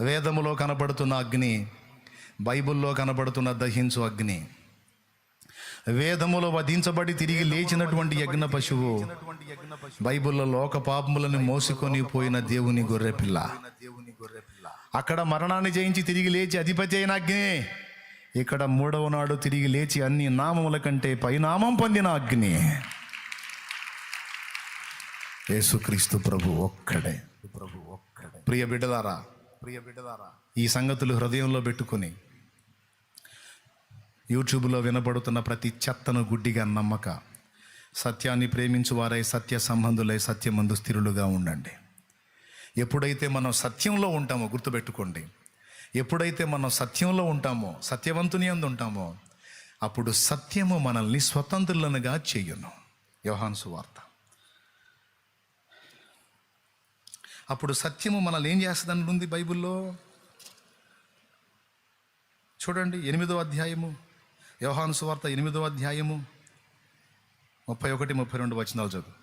వేదములో కనబడుతున్న అగ్ని బైబిల్లో కనబడుతున్న దహించు అగ్ని. వేదములో వధించబడి తిరిగి లేచినటువంటి యజ్ఞ పశువు బైబిల్లో లోక పాపములను మోసుకొని పోయిన దేవుని గొర్రెపిల్ల అక్కడ మరణాన్ని జయించి తిరిగి లేచి అధిపతి అయిన అగ్ని. ఇక్కడ మూడవ నాడు తిరిగి లేచి అన్ని నామముల కంటే పైనామం పొందిన అగ్ని. యేసుక్రీస్తు ప్రభు ఒక్కడే ప్రభు ఒక్కడే. ప్రియ బిడ్డలారా ప్రియ బిడ్డదారా ఈ సంగతులు హృదయంలో పెట్టుకుని యూట్యూబ్లో వినబడుతున్న ప్రతి చెత్తను గుడ్డిగా నమ్మక సత్యాన్ని ప్రేమించువారై సత్య సంబంధులై సత్యమందు స్థిరులుగా ఉండండి. ఎప్పుడైతే మనం సత్యంలో ఉంటామో గుర్తుపెట్టుకోండి ఎప్పుడైతే మనం సత్యంలో ఉంటామో సత్యవంతుని అందు ఉంటామో అప్పుడు సత్యము మనల్ని స్వతంత్రులనుగా చేయును. యోహాన్సు వార్త అప్పుడు సత్యము మనల్ని ఏం చేస్తుందని ఉంది బైబిల్లో? చూడండి ఎనిమిదో అధ్యాయము వ్యవహాను సువార్త ఎనిమిదో అధ్యాయము ముప్పై ఒకటి ముప్పై రెండు వచనాలు చదువు.